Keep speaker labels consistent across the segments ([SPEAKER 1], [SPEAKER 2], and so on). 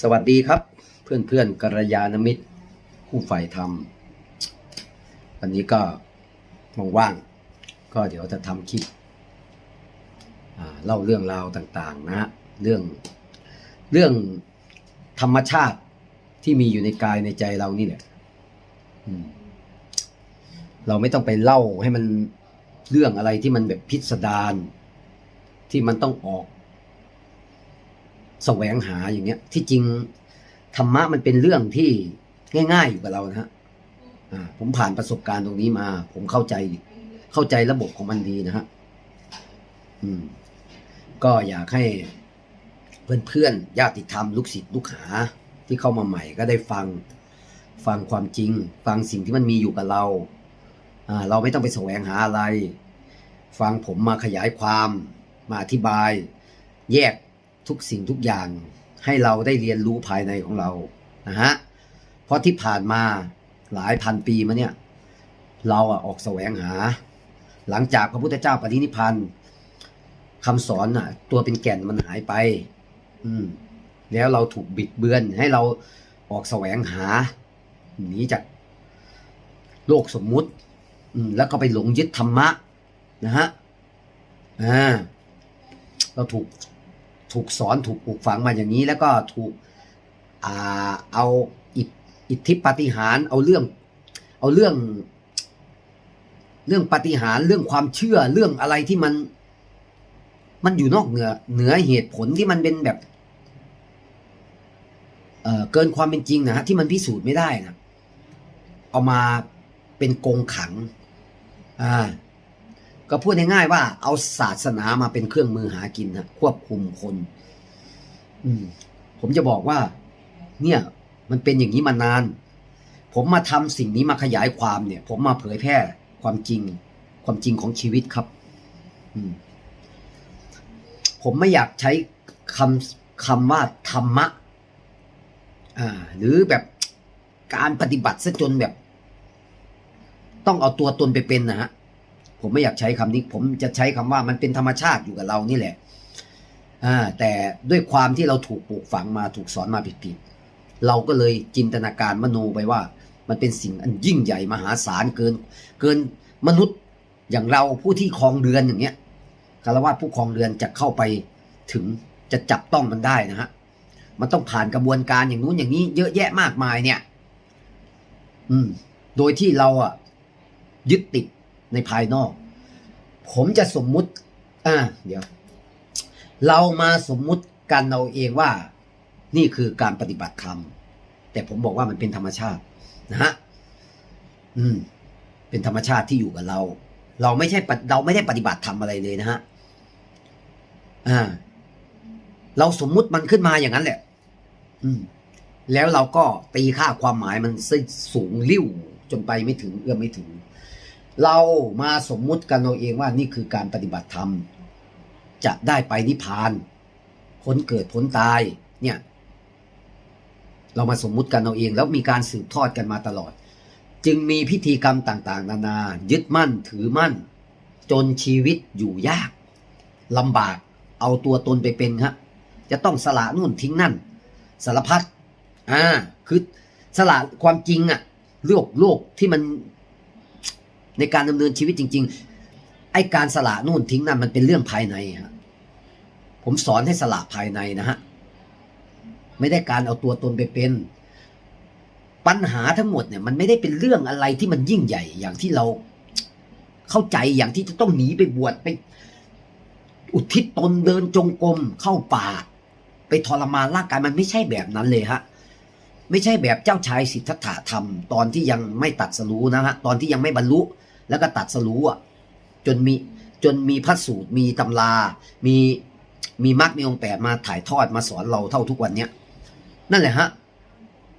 [SPEAKER 1] สวัสดีครับ เพื่อนเพื่อนๆกัลยาณมิตร ผู้ฝ่ธรรมวันนี้ก็ว่างๆก็เดี๋ยวจะทำคลิปเล่าเรื่องราวต่างๆนะเรื่องเรื่องธรรมชาติที่มีอยู่ในกายในใจเรานี่แหละเราไม่ต้องไปเล่าให้มันเรื่องอะไรที่มันแบบพิสดารที่มันต้องออก แสวงหาอย่างเงี้ย ที่จริงธรรมะมันเป็นเรื่องที่ง่าย ๆ อยู่กับเรานะฮะผมผ่านประสบการณ์ตรงนี้มา ผมเข้าใจเข้าใจระบบของมันดีนะฮะอืม ก็อยากให้เพื่อนๆญาติธรรมลูกศิษย์ลูกหา ที่เข้ามาใหม่ก็ได้ฟัง ฟังความจริง ฟังสิ่งที่มันมีอยู่กับเราอ่าเราไม่ต้องไปแสวงหาอะไร ฟังผมมาขยายความมาอธิบาย แยก ทุกสิ่งทุกอย่างให้เราได้เรียนรู้ภายในของเรานะฮะเพราะที่ผ่านมาหลายพันปีมาเนี่ย เราอะออกแสวงหา หลังจากพระพุทธเจ้าปรินิพพานคำสอนอะตัวเป็นแก่นมันหายไป อืม แล้วเราถูกบิดเบือนให้เราออกแสวงหาหนีจากโลกสมมุติ อืม แล้วก็ไปหลงยึดธรรมะนะฮะอ่าเราถูก ถูกสอนถูกปลูกฝังมาอย่างนี้ แล้วก็ถูกอเอาอิทธิปฏิหารเอาเรื่อง เอาเรื่อง เรื่องปฏิหารเรื่องความเชื่อเรื่องอะไรที่มัน มันอยู่นอกเหนือ เหนือเหตุผลที่มันเป็นแบบเเกินความเป็นจริงนะฮะที่มันพิสูจน์ไม่ได้นะเอามาเป็นกงขัง อ่า ก็พูดง่ายๆว่าเอาศาสนามาเป็นเครื่องมือหากินนะควบคุมคน อืม ผมจะบอกว่า เนี่ย มันเป็นอย่างนี้มานาน ผมมาทำสิ่งนี้มาขยายความเนี่ย ผมมาเผยแพร่ความจริง ความจริงของชีวิตครับ อืม ผมไม่อยากใช้คำคำว่าธรรมะ อ่า หรือแบบการปฏิบัติซะจนแบบ ต้องเอาตัวตนไปเป็นนะฮะ ผมไม่อยากใช้คำนี้ ผมจะใช้คำว่ามันเป็นธรรมชาติอยู่กับเรานี่แหละอ่าแต่ด้วยความที่เราถูกปลูกฝังมาถูกสอนมาผิดๆเราก็เลยจินตนาการมโนไปว่า มันเป็นสิ่งอันยิ่งใหญ่มหาศาลเกิน เกินมนุษย์อย่างเราผู้ที่ครองเรือนอย่างเงี้ยคารวะผู้ครองเรือนจะเข้าไปถึงจะจับต้องมันได้นะฮะมันต้องผ่านกระบวนการอย่างนู้นอย่างนี้ เยอะแยะมากมายเนี่ย อืม โดยที่เราอะยึดติด ในภายนอก ผมจะสมมุติ อ่า เดี๋ยว เรามาสมมุติกันเอาเองว่า นี่คือการปฏิบัติธรรม แต่ผมบอกว่ามันเป็นธรรมชาตินะฮะ อืม เป็นธรรมชาติที่อยู่กับเรา เราไม่ใช่ปฏิเราไม่ได้ปฏิบัติธรรมอะไรเลยนะฮะ อ่า เราสมมุติมันขึ้นมาอย่างนั้นแหละ อืม แล้วเราก็ตีค่าความหมายมันสูงลิ่วจนไปไม่ถึงเอื้อมไม่ถึง เรามาสมมุติกันเอาเองว่านี่คือการปฏิบัติธรรม จะได้ไปนิพพานพ้นเกิดพ้นตายเนี่ยเรามาสมมุติกันเอาเอง แล้วมีการสืบทอดกันมาตลอด จึงมีพิธีกรรมต่างๆ นานา ยึดมั่นถือมั่น จนชีวิตอยู่ยากลำบากเอาตัวตนไปเป็นฮะจะต้องสละนู่นทิ้งนั่น สารพัดอ่าคือสละความจริงอะโลกโลกที่มัน ในการดำเนินชีวิตจริง ๆ ไอ้การสละนู่นทิ้งนั่นมันเป็นเรื่องภายในฮะผมสอนให้สละภายในนะฮะไม่ได้การเอาตัวตนไปเป็น ปัญหาทั้งหมดเนี่ย มันไม่ได้เป็นเรื่องอะไรที่มันยิ่งใหญ่ อย่างที่เราเข้าใจอย่างที่จะต้องหนีไปบวชไป อุทิศตนเดินจงกรมเข้าป่า ไปทรมานร่างกายมันไม่ใช่แบบนั้นเลยฮะไม่ใช่แบบเจ้าชายสิทธัตถะทำตอนที่ยังไม่ตัดสรู้นะฮะตอนที่ยังไม่บรรลุ แล้วก็ตัดสรู้อะจนมีจนมีพระสูตรมีตำรา มีมีมรรคมีองค์แปดมาถ่ายทอดมาสอนเราเท่าทุกวันเนี้ยนั่นแหละฮะ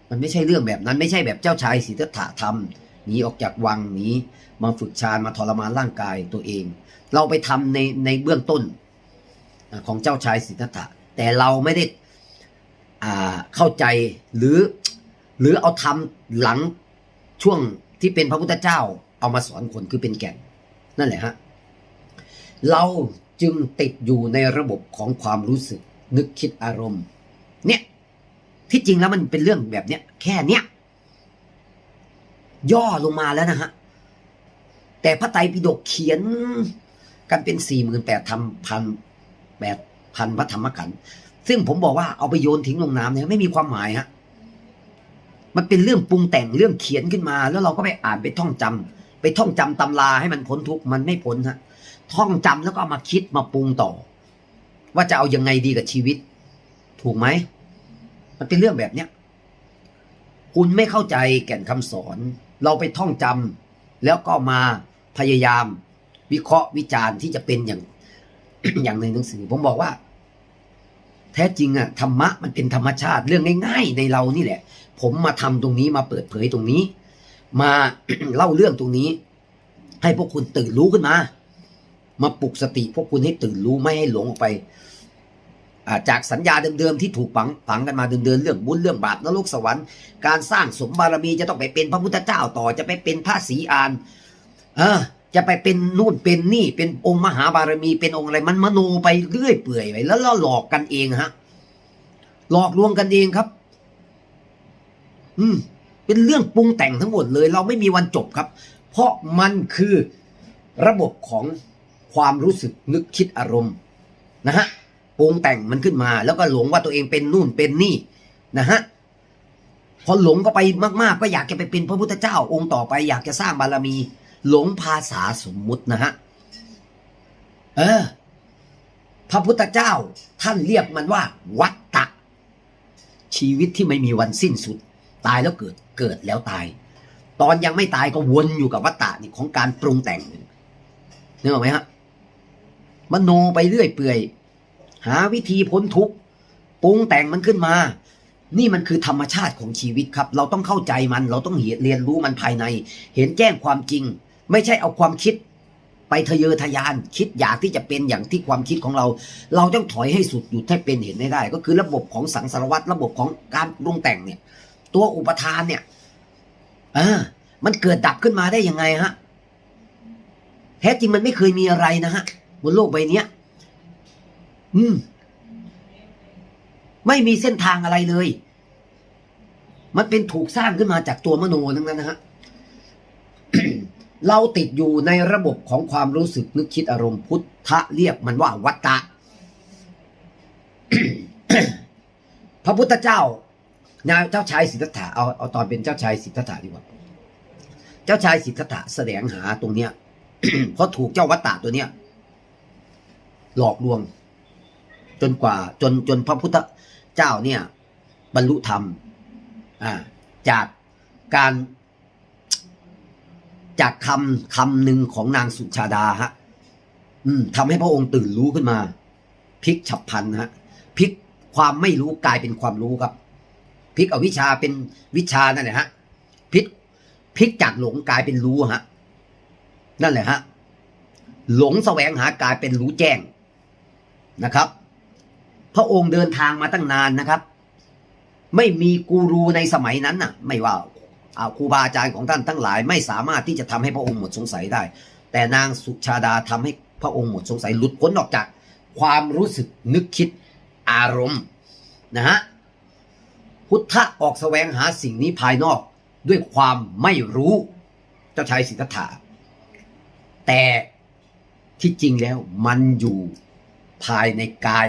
[SPEAKER 1] มันไม่ใช่เรื่องแบบนั้นไม่ใช่แบบเจ้าชายสิทธัตถะทำหนีออกจากวังหนีมาฝึกฌานมาทรมานร่างกายตัวเอง เราไปทำในในเบื้องต้นของเจ้าชายสิทธัตถะแต่เราไม่ได้อ่าเข้าใจหรือหรือเอาทำหลังช่วงที่เป็นพระพุทธเจ้า เอามาสอนคนคือเป็นแก่น นั่นแหละฮะ เราจึงติดอยู่ในระบบของความรู้สึก นึกคิดอารมณ์ เนี่ย ที่จริงแล้วมันเป็นเรื่องแบบเนี้ยแค่เนี้ยย่อลงมาแล้วนะฮะ แต่พระไตรปิฎกเขียนกันเป็นสี่หมื่นแปดทำพันแปดพันพระธรรมขันธ์ซึ่งผมบอกว่าเอาไปโยนทิ้งลงน้ำเนี่ยไม่มีความหมายฮะมันเป็นเรื่องปรุงแต่งเรื่องเขียนขึ้นมา แล้วเราก็ไปอ่านไปท่องจำ ไปท่องจำตำราให้มันพ้นทุกข์มันไม่พ้นฮะท่องจำแล้วก็เอามาคิดมาปรุงต่อ ว่าจะเอายังไงดีกับชีวิต ถูกไหมมันเป็นเรื่องแบบเนี้ยคุณไม่เข้าใจแก่นคำสอน เราไปท่องจำแล้วก็มาพยายาม วิเคราะห์วิจารณ์ที่จะเป็นอย่าง อย่างในหนังสือ ผมบอกว่า แท้จริงอะธรรมะมันเป็นธรรมชาติเรื่องง่าย ๆ ในเรานี่แหละ ผมมาทำตรงนี้มาเปิดเผยตรงนี้ มาเล่าเรื่องตรงนี้ ให้พวกคุณตื่นรู้ขึ้นมา มาปลุกสติพวกคุณให้ตื่นรู้ไม่ให้หลงออกไปาจากสัญญาเดิมๆที่ถูกฝังฝังกันมาเดิมๆเรื่องบุญเรื่องบาปนรกสวรรค์การสร้างสมบารมีจะต้องไปเป็นพระพุทธเจ้าต่อจะไปเป็นพระศรีอานเออจะไปเป็นนู่นเป็นนี่เป็นองค์มหาบารมีเป็นองค์อะไรมันมโนไปเรื่อยเปื่อยไปแล้วเราหลอกกันเองฮะ หลอกลวงกันเองครับ อืม เป็นเรื่องปรุงแต่งทั้งหมดเลย เราไม่มีวันจบครับ เพราะมันคือระบบของความรู้สึกนึกคิดอารมณ์นะฮะปรุงแต่งมันขึ้นมา แล้วก็หลงว่าตัวเองเป็นนู่นเป็นนี่นะฮะพอหลงก็ไปมาก ๆ ก็อยากจะไปเป็นพระพุทธเจ้าองค์ต่อไป อยากจะสร้างบารมี หลงภาษาสมมุตินะฮะเออ พระพุทธเจ้าท่านเรียกมันว่า วัตตะชีวิตที่ไม่มีวันสิ้นสุด ตายแล้วเกิดเกิดแล้วตาย ตอนยังไม่ตายก็วนอยู่กับวัตตะนี่ของการปรุงแต่งนึกออกไหมฮะมโนไปเรื่อยเปื่อย หาวิธีพ้นทุกข์ปรุงแต่งมันขึ้นมา นี่มันคือธรรมชาติของชีวิตครับ เราต้องเข้าใจมัน เราต้องเรียนรู้มันภายใน เห็นแจ้งความจริง ไม่ใช่เอาความคิดไปทะเยอทะยานคิดอยากที่จะเป็นอย่างที่ความคิดของเรา เราต้องถอยให้สุดหยุดให้เป็นเห็นให้ได้ ก็คือระบบของสังสารวัตรระบบของการปรุงแต่งเนี่ย ตัวอุปทานเนี่ยเออมันเกิดดับขึ้นมาได้ยังไงฮะแท้จริงมันไม่เคยมีอะไรนะฮะบนโลกใบนี้อืม ไม่มีเส้นทางอะไรเลย มันเป็นถูกสร้างขึ้นมาจากตัวมโนทั้งนั้นนะฮะเราติดอยู่ในระบบของความรู้สึกนึกคิดอารมณ์พุทธะเรียกมันว่าวัตตะ พระพุทธเจ้า นาเจ้าชายสิทธัตถะเอาเอาตอนเป็นเจ้าชายสิทธัตถะดีกว่า เจ้าชายสิทธัตถะแสดงหาตรงเนี้ยเพราะถูกเจ้าวัตตะตัวเนี้ย หลอกลวง จนกว่าจนจนพระพุทธเจ้าเนี่ย บรรลุธรรม อ่า จากการ จากคำคำหนึ่งของนางสุชาดาฮะ อืมทำให้พระองค์ตื่นรู้ขึ้นมาพลิกฉับพลันฮะพลิกความไม่รู้กลายเป็นความรู้ครับ พลิกเอาวิชาเป็นวิชานั่นแหละฮะพลิกพลิกจากหลงกลายเป็นรู้ฮะนั่นแหละฮะหลงแสวงหากลายเป็นรู้แจ้งนะครับ พระองค์เดินทางมาตั้งนานนะครับ ไม่มีกูรูในสมัยนั้นน่ะ ไม่ว่าอาครูบาอาจารย์ของท่านทั้งหลาย ไม่สามารถที่จะทำให้พระองค์หมดสงสัยได้ แต่นางสุชาดาทำให้พระองค์หมดสงสัยหลุดพ้นออกจาก ความรู้สึกนึกคิดอารมณ์นะฮะ พุทธะออกแสวงหาสิ่งนี้ภายนอกด้วยความไม่รู้เจ้าชายสิทธัตถะแต่ที่จริงแล้วมันอยู่ภายในกาย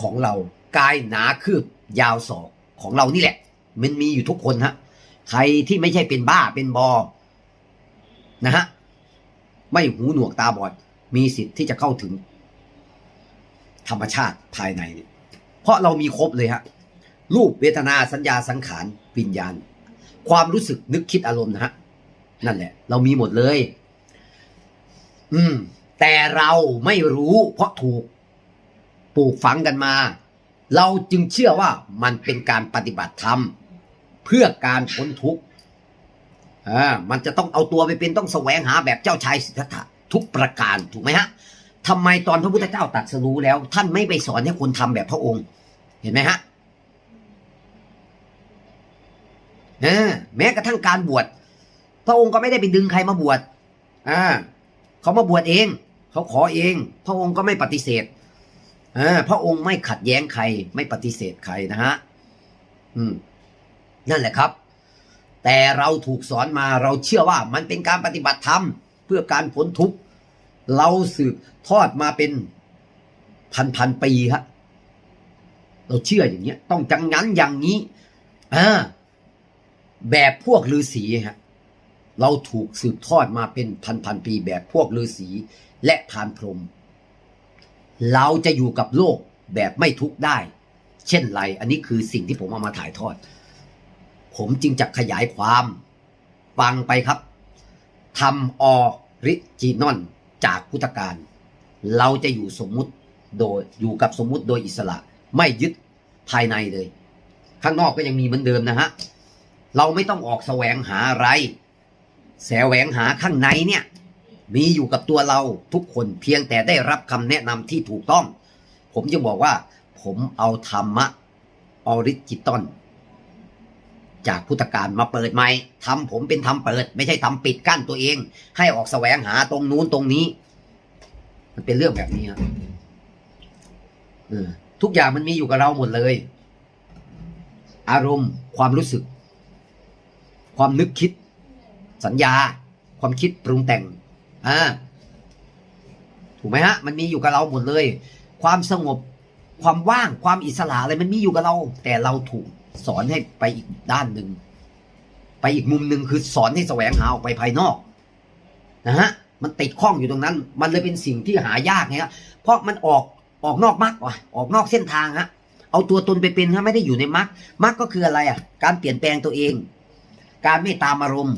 [SPEAKER 1] ของเรากายหนาคืบยาวศอกของเรานี่แหละ มันมีอยู่ทุกคนฮะใครที่ไม่ใช่เป็นบ้าเป็นบอนะฮะไม่หูหนวกตาบอด มีสิทธิ์ที่จะเข้าถึง ธรรมชาติภายใน เพราะเรามีครบเลยฮะ รูปเวทนาสัญญาสังขารวิญญาณ ความรู้สึกนึกคิดอารมณ์นะฮะนั่นแหละ เรามีหมดเลย อืม แต่เราไม่รู้เพราะถูกปลูกฝังกันมา เราจึงเชื่อว่ามันเป็นการปฏิบัติธรรม เพื่อการพ้นทุกข์อ่ามันจะต้องเอาตัวไปเป็นต้องแสวงหาแบบเจ้าชายสิทธัตถะทุกประการถูกไหมฮะทำไมตอนพระพุทธเจ้าตรัดสรู้แล้ว ท่านไม่ไปสอนให้คนทำแบบพระองค์ เห็นไหมฮะ เออแม้กระทั่งการบวชพระองค์ก็ไม่ได้ไปดึงใครมาบวชอ่าเขามาบวชเอง เขาขอเอง พระองค์ก็ไม่ปฏิเสธเออพระองค์ไม่ขัดแย้งใคร ไม่ปฏิเสธใครนะฮะอืม นั่นแหละครับ แต่เราถูกสอนมาเราเชื่อว่ามันเป็นการปฏิบัติธรรม เพื่อการพ้นทุกข์เราสืบทอดมาเป็นพันพันปีครับเราเชื่ออย่างเงี้ย ต้องจังงั้นอย่างนี้อ่า แบบพวกฤาษีฮะเราถูกสืบทอดมาเป็นพันพันๆปีแบบพวกฤาษีและพานพรหมเราจะอยู่กับโลกแบบไม่ทุกข์ได้ เช่นไร อันนี้คือสิ่งที่ผมเอามาถ่ายทอด ผมจึงจะขยายความฟังไปครับทำออริจินอลจากพุทธการ เราจะอยู่สมมุติโดยอยู่กับสมมุติโดยอิสระ ไม่ยึดภายในเลย ข้างนอกก็ยังมีเหมือนเดิมนะฮะ เราไม่ต้องออกแสวงหาอะไร แสวงหาข้างในเนี่ย มีอยู่กับตัวเราทุกคนเพียงแต่ได้รับคำแนะนำที่ถูกต้อง ผมจะบอกว่า ผมเอาธรรมะออริจิตอลจากพุทธการมาเปิดใหม่ทำผมเป็นทำเปิด ไม่ใช่ทำปิดกั้นตัวเอง ให้ออกแสวงหาตรงนู้นตรงนี้ มันเป็นเรื่องแบบนี้ครับทุกอย่างมันมีอยู่กับเราหมดเลย อารมณ์ความรู้สึก ความนึกคิด สัญญา ความคิดปรุงแต่งอ่าถูกไหมฮะ มันมีอยู่กับเราหมดเลย ความสงบความว่างความอิสระอะไรมันมีอยู่กับเรา แต่เราถูกสอนให้ไปอีกด้านหนึ่งไปอีกมุมหนึ่งคือสอนให้แสวงหาออกไปภายนอกนะฮะมันติดข้องอยู่ตรงนั้น มันเลยเป็นสิ่งที่หายากไงครับเพราะมันออกออกนอกมรรคออกนอกเส้นทางฮะเอาตัวตนไปเป็นฮะไม่ได้อยู่ในมรรคมรรคก็คืออะไรอะ การเปลี่ยนแปลงตัวเอง การไม่ตามอารมณ์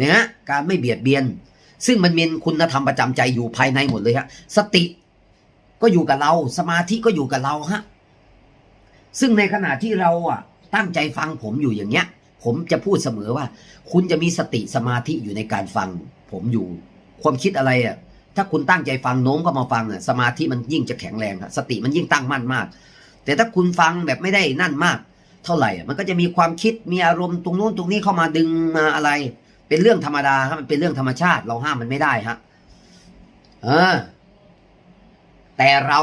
[SPEAKER 1] นะฮะการไม่เบียดเบียน ซึ่งมันเป็นคุณธรรมประจำใจอยู่ภายในหมดเลยฮะสติก็อยู่กับเรา สมาธิก็อยู่กับเราฮะซึ่งในขณะที่เราอะตั้งใจฟังผมอยู่อย่างเงี้ย ผมจะพูดเสมอว่า คุณจะมีสติสมาธิอยู่ในการฟัง ผมอยู่ ความคิดอะไรอะถ้าคุณตั้งใจฟังโน้มก็มาฟังอะสมาธิมันยิ่งจะแข็งแรงครับสติมันยิ่งตั้งมั่นมาก แต่ถ้าคุณฟังแบบไม่ได้นั่นมาก เท่าไหร่ มันก็จะมีความคิดมีอารมณ์ตรงนู้นตรงนี้เข้ามาดึงมาอะไร เป็นเรื่องธรรมดาครับมันเป็นเรื่องธรรมชาติ เราห้ามมันไม่ได้ฮะเออ แต่เรา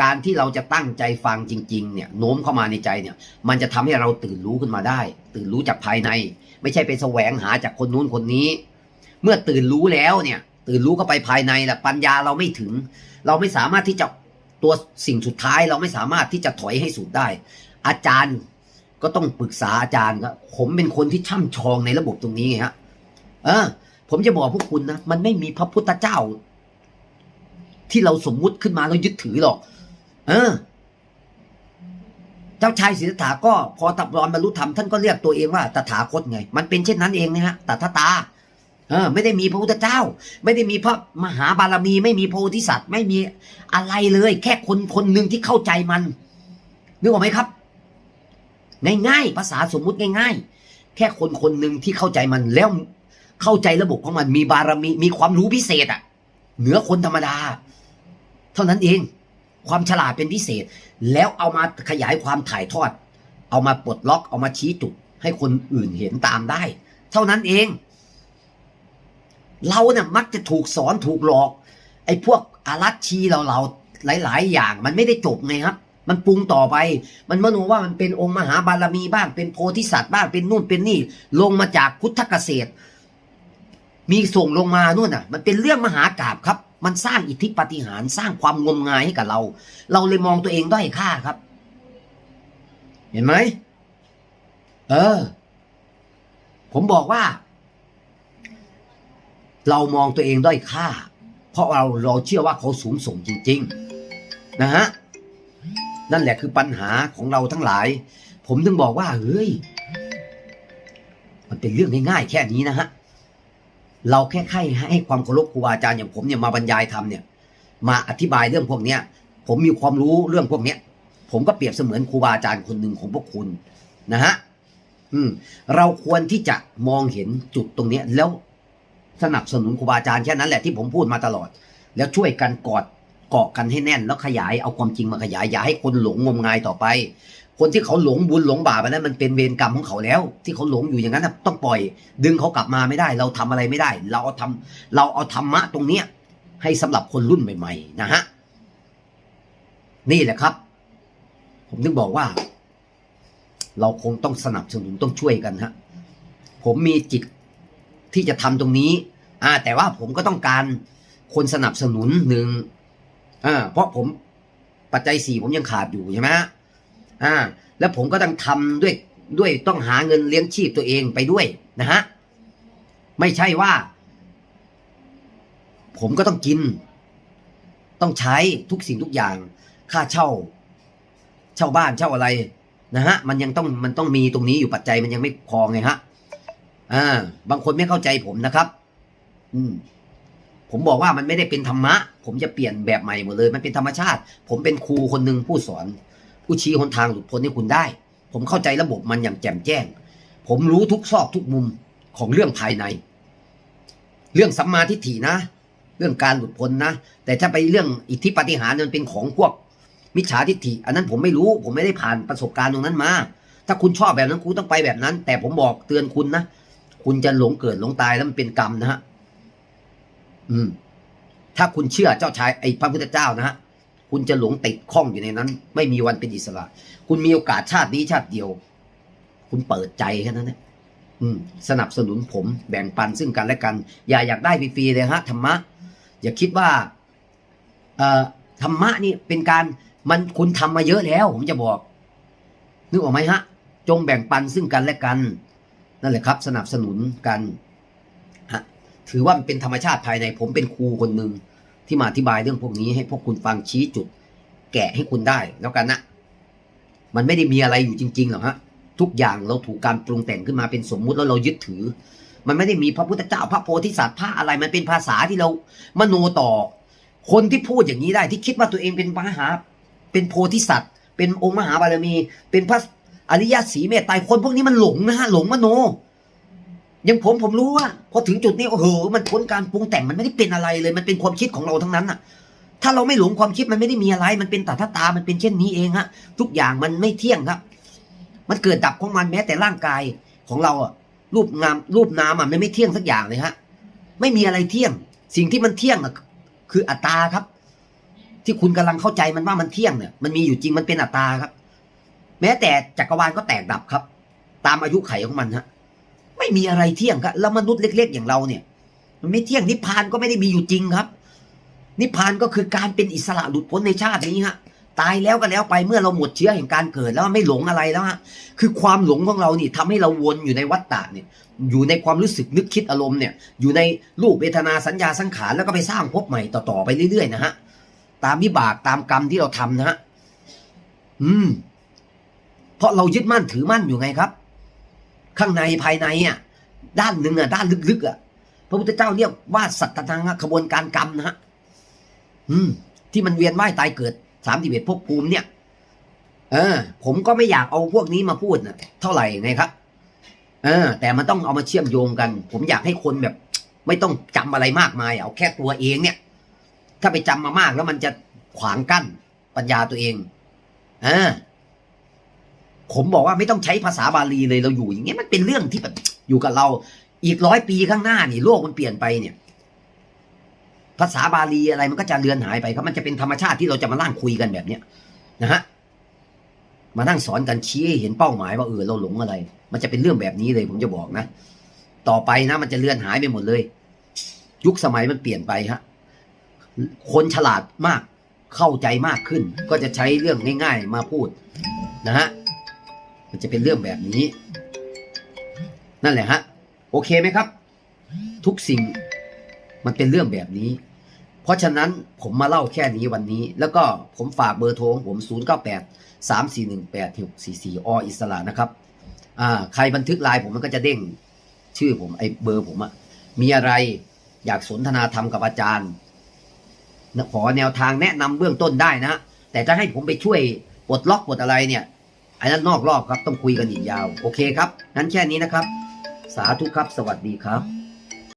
[SPEAKER 1] การที่เราจะตั้งใจฟังจริง ๆ เนี่ยโน้มเข้ามาในใจเนี่ย มันจะทำให้เราตื่นรู้ขึ้นมาได้ ตื่นรู้จากภายใน ไม่ใช่ไปแสวงหาจากคนนู้นคนนี้ เมื่อตื่นรู้แล้วเนี่ย ตื่นรู้เข้าไปภายในแหละปัญญาเราไม่ถึง เราไม่สามารถที่จะตัวสิ่งสุดท้าย เราไม่สามารถที่จะถอยให้สุดได้ อาจารย์ ก็ต้องปรึกษาอาจารย์ครับผมเป็นคนที่ช่ำชองในระบบตรงนี้ไงฮะเออผมจะบอกพวกคุณนะมันไม่มีพระพุทธเจ้า ที่เราสมมุติขึ้นมาแล้วยึดถือหรอก เออ เจ้าชายสิทธัตถะก็พอตับรอนบรรลุธรรมท่านก็เรียกตัวเองว่าตถาคตไง มันเป็นเช่นนั้นเองนะฮะตถาตาเออไม่ได้มีพระพุทธเจ้า ไม่ได้มีพระมหาบารมี ไม่มีโพธิสัตว์ ไม่มีอะไรเลย แค่คนคนหนึ่งที่เข้าใจมันนึกออกไหมครับ ง่ายๆ ภาษาสมมุติง่าย ๆ แค่คนคนหนึ่งที่เข้าใจมันแล้วเข้าใจระบบของมันมีบารมีมีความรู้พิเศษอะเหนือคนธรรมดา เท่านั้นเอง ความฉลาดเป็นพิเศษ แล้วเอามาขยายความถ่ายทอด เอามาปลดล็อกเอามาชี้จุด ให้คนอื่นเห็นตามได้ เท่านั้นเอง เราเนี่ยมักจะถูกสอนถูกหลอก ไอ้พวกอารัชชีเราเราหลาย ๆ อย่างมันไม่ได้จบไงครับ มันปรุงต่อไป มันมโนว่ามันเป็นองค์มหาบารมีบ้าง เป็นโพธิสัตว์บ้าง เป็นนู่นเป็นนี่ ลงมาจากพุทธเกษตร มีส่งลงมานู่นน่ะ มันเป็นเรื่องมหากราบครับ มันสร้างอิทธิปฏิหารสร้างความงมงายให้กับเรา เราเลยมองตัวเองด้อยค่าครับ เห็นไหม เออ ผมบอกว่า เรามองตัวเองด้อยค่า เพราะเราเราเชื่อว่าเขาสูงส่งจริง ๆ นะฮะ นั่นแหละคือปัญหาของเราทั้งหลาย ผมถึงบอกว่าเฮ้ย มันเป็นเรื่องง่ายๆแค่นี้นะฮะเราแค่ให้ให้ความเคารพครูบาอาจารย์อย่างผมเนี่ยมาบรรยายธรรมเนี่ย มาอธิบายเรื่องพวกเนี้ย ผมมีความรู้เรื่องพวกเนี้ย ผมก็เปรียบเสมือนครูบาอาจารย์คนหนึ่งของพวกคุณนะฮะอืม เราควรที่จะมองเห็นจุดตรงเนี้ยแล้วสนับสนุนครูบาอาจารย์แค่นั้นแหละที่ผมพูดมาตลอด แล้วช่วยกันกอด เกาะกันให้แน่นแล้วขยายเอาความจริงมาขยายอย่าให้คนหลงงมงายต่อไป คนที่เขาหลงบุญหลงบาปนั้นมันเป็นเวรกรรมของเขาแล้ว ที่เขาหลงอยู่อย่างนั้นต้องปล่อย ดึงเขากลับมาไม่ได้ เราทำอะไรไม่ได้ เราเอาทำเราเอาธรรมะตรงเนี้ยให้สำหรับคนรุ่นใหม่ ๆ นะฮะนี่แหละครับ ผมถึงบอกว่า เราคงต้องสนับสนุนต้องช่วยกันฮะผมมีจิตที่จะทำตรงนี้ อ่า แต่ว่าผมก็ต้องการคนสนับสนุนหนึ่ง อ่าเพราะผมปัจจัยสี่ผมยังขาดอยู่ใช่ไหมฮะอ่า แล้วผมก็ต้องทำด้วยด้วยต้องหาเงินเลี้ยงชีพตัวเองไปด้วยนะฮะไม่ใช่ว่า ผมก็ต้องกิน ต้องใช้ทุกสิ่งทุกอย่าง ค่าเช่า เช่าบ้านเช่าอะไร นะฮะ มันยังต้องมันต้องมีตรงนี้อยู่ปัจจัยมันยังไม่พอไงฮะอ่าบางคนไม่เข้าใจผมนะครับ อืม ผมบอกว่ามันไม่ได้เป็นธรรมะ ผมจะเปลี่ยนแบบใหม่หมดเลย มันเป็นธรรมชาติ ผมเป็นครูคนหนึ่งผู้สอน ผู้ชี้หนทางหลุดพ้นให้คุณได้ ผมเข้าใจระบบมันอย่างแจ่มแจ้ง ผมรู้ทุกซอกทุกมุมของเรื่องภายใน เรื่องสัมมาทิฏฐินะ เรื่องการหลุดพ้นนะ แต่ถ้าไปเรื่องอิทธิปฏิหารมันเป็นของพวกมิจฉาทิฏฐิ อันนั้นผมไม่รู้ ผมไม่ได้ผ่านประสบการณ์ตรงนั้นมา ถ้าคุณชอบแบบนั้นคุณต้องไปแบบนั้น แต่ผมบอกเตือนคุณนะ คุณจะหลงเกิดหลงตายแล้วมันเป็นกรรมนะฮะ อืม ถ้าคุณเชื่อเจ้าชายไอ้พระพุทธเจ้านะฮะคุณจะหลงติดข้องอยู่ในนั้น ไม่มีวันเป็นอิสระ คุณมีโอกาสชาตินี้ชาติเดียว คุณเปิดใจแค่นั้นนะอืม สนับสนุนผมแบ่งปันซึ่งกันและกัน อย่าอยากได้ฟรีๆเลยฮะธรรมะ อย่าคิดว่า เอ่อธรรมะนี่เป็นการมันคุณทำมาเยอะแล้ว ผมจะบอก นึกออกไหมฮะ จงแบ่งปันซึ่งกันและกัน นั่นแหละครับ สนับสนุนกัน ถือว่าเป็นธรรมชาติภายในผมเป็นครูคนหนึ่งที่มาอธิบายเรื่องพวกนี้ให้พวกคุณฟังชี้จุด แกะให้คุณได้แล้วกันนะมันไม่ได้มีอะไรอยู่จริงๆหรอกฮะทุกอย่างเราถูกการปรุงแต่งขึ้นมาเป็นสมมุติแล้วเรายึดถือ มันไม่ได้มีพระพุทธเจ้าพระโพธิสัตว์พระอะไรมันเป็นภาษาที่เรามโนต่อ คนที่พูดอย่างนี้ได้ที่คิดว่าตัวเองเป็นมหาเป็นโพธิสัตว์ เป็นองค์มหาบารมี เป็นพระอริยสีเมตไตรคนพวกนี้มันหลงนะฮะหลงมโน อย่างผมผมรู้ว่าพอถึงจุดนี้โอ้โหมันพ้นการปรุงแต่งมันไม่ได้เป็นอะไรเลย มันเป็นความคิดของเราทั้งนั้นน่ะ ถ้าเราไม่หลงความคิดมันไม่ได้มีอะไร มันเป็นตถาตา มันเป็นเช่นนี้เองฮะทุกอย่างมันไม่เที่ยงครับ มันเกิดดับของมันแม้แต่ร่างกายของเราอะรูปงามรูปนามอะมันไม่เที่ยงสักอย่างเลยฮะไม่มีอะไรเที่ยง สิ่งที่มันเที่ยงอะคืออัตตาครับ ที่คุณกำลังเข้าใจมันว่ามันเที่ยงเนี่ยมันมีอยู่จริงมันเป็นอัตตาครับ แม้แต่จักรวาลก็แตกดับครับ ตามอายุไขของมันฮะ ไม่มีอะไรเที่ยงครับแล้วมนุษย์เล็ก ๆ อย่างเราเนี่ย มันไม่เที่ยงนิพพานก็ไม่ได้มีอยู่จริงครับ นิพพานก็คือการเป็นอิสระหลุดพ้นในชาตินี้ฮะตายแล้วก็แล้วไปเมื่อเราหมดเชื้อแห่งการเกิดแล้วไม่หลงอะไรแล้วฮะคือความหลงของเรานี่ทำให้เราวนอยู่ในวัฏฏะเนี่ย อยู่ในความรู้สึกนึกคิดอารมณ์เนี่ยอยู่ในรูปเวทนาสัญญาสังขารแล้วก็ไปสร้างภพใหม่ต่อๆไปเรื่อยๆนะฮะตามวิบากตามกรรมที่เราทำนะฮะอืม เพราะเรายึดมั่นถือมั่นอยู่ไงครับ ข้างในภายในอะด้านหนึ่งอะด้านลึกๆอะพระพุทธเจ้าเรียกว่าสัตตังขบวนการกรรมนะฮะอืม ที่มันเวียนว่ายตายเกิดสามสิบเอ็ดภพภูมิเนี่ย เออ ผมก็ไม่อยากเอาพวกนี้มาพูดนะเท่าไหร่ไงครับเออ แต่มันต้องเอามาเชื่อมโยงกัน ผมอยากให้คนแบบ ไม่ต้องจำอะไรมากมายเอาแค่ตัวเองเนี่ย ถ้าไปจำมามากแล้วมันจะขวางกั้นปัญญาตัวเองเออ ผมบอกว่าไม่ต้องใช้ภาษาบาลีเลยเราอยู่อย่างเงี้ยมันเป็นเรื่องที่แบบอยู่กับเรา อีกร้อยปีข้างหน้านี่โลกมันเปลี่ยนไปเนี่ย ภาษาบาลีอะไรมันก็จะเลือนหายไปครับมันจะเป็นธรรมชาติที่เราจะมานั่งคุยกันแบบเนี้ยนะฮะมานั่งสอนกันชี้ให้เห็นเป้าหมายว่าเออเราหลงอะไร มันจะเป็นเรื่องแบบนี้เลยผมจะบอกนะ ต่อไปนะ มันจะเลือนหายไปหมดเลย ยุคสมัยมันเปลี่ยนไปฮะคนฉลาดมากเข้าใจมากขึ้น ก็จะใช้เรื่องง่าย ๆ มาพูดนะฮะ มันจะเป็นเรื่องแบบนี้ นั่นแหละฮะ โอเคไหมครับ ทุกสิ่งมันเป็นเรื่องแบบนี้ เพราะฉะนั้นผมมาเล่าแค่นี้วันนี้ แล้วก็ผมฝากเบอร์โทรของผม 0 9 8 3 4 1 8 6 4 4 ออิสระนะครับ อ่า ใครบันทึกไลน์ผมมันก็จะเด้ง ชื่อผมไอ้เบอร์ผมอะมีอะไรอยากสนทนาธรรมกับอาจารย์ ขอแนวทางแนะนำเบื้องต้นได้นะ แต่จะให้ผมไปช่วยปลดล็อกปลดอะไรเนี่ย อันนั้นนอกรอบครับต้องคุยกันอีกยาว โอเคครับงั้นแค่นี้นะครับ สาธุครับ สวัสดีครับ